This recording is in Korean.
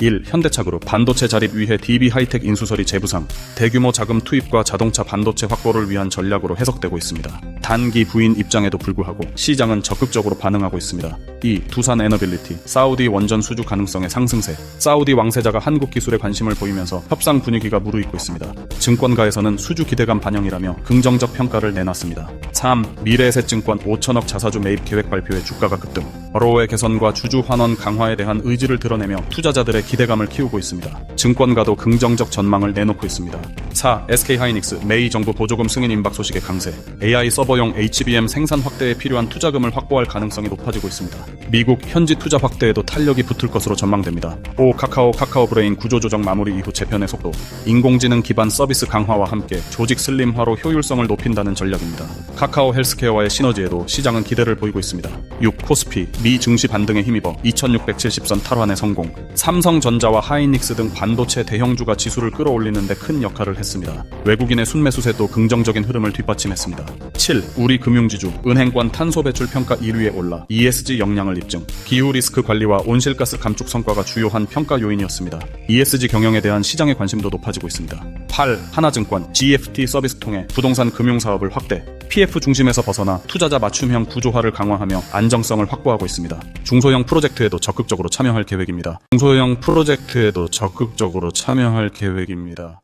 1. 현대차그룹 반도체 자립 위해 DB 하이텍 인수설이 재부상 대규모 자금 투입과 자동차 반도체 확보를 위한 전략으로 해석되고 있습니다. 단기 부인 입장에도 불구하고 시장은 적극적으로 반응하고 있습니다. 2. 두산 에너빌리티 사우디 원전 수주 가능성의 상승세 사우디 왕세자가 한국 기술에 관심을 보이면서 협상 분위기가 무르익고 있습니다. 증권가에서는 수주 기대감 반영이라며 긍정적 평가를 내놨습니다. 3. 미래에셋증권 5천억 자사주 매입 계획 발표에 주가가 급등 어로의 개선과 주주 환원 강화에 대한 의지를 드러내며 투자자들의 기대감을 키우고 있습니다. 증권가도 긍정적 전망을 내놓고 있습니다. 4. SK하이닉스 메이 정부 보조금 승인 임박 소식의 강세 AI 서버용 HBM 생산 확대에 필요한 투자금을 확보할 가능성이 높아지고 있습니다. 미국 현지 투자 확대에도 탄력이 붙을 것으로 전망됩니다. 5. 카카오 카카오 브레인 구조조정 마무리 이후 재편의 속도 인공지능 기반 서비스 강화와 함께 조직 슬림화로 효율성을 높인다는 전략입니다. 카카오 헬스케어와의 시너지에도 시장은 기대를 보이고 있습니다. 6. 코스피 미 증시 반등에 힘입어 2670선 탈환에 성공 삼성전자와 하이닉스 등 반도체 대형주가 지수를 끌어올리는 데 큰 역할을 했습니다. 외국인의 순매수세도 긍정적인 흐름을 뒷받침했습니다. 7. 우리 금융지주 은행권 탄소 배출 평가 1위에 올라 ESG 역량을 입증 기후 리스크 관리와 온실가스 감축 성과가 주요한 평가 요인이었습니다. ESG 경영에 대한 시장의 관심도 높아지고 있습니다. 8. 하나증권 GFT 서비스 통해 부동산 금융 사업을 확대 PF 중심에서 벗어나 투자자 맞춤형 구조화를 강화하며 안정성을 확보하고 있습니다. 중소형 프로젝트에도 적극적으로 참여할 계획입니다. 중소형 프로젝트에도 적극적으로 참여할 계획입니다.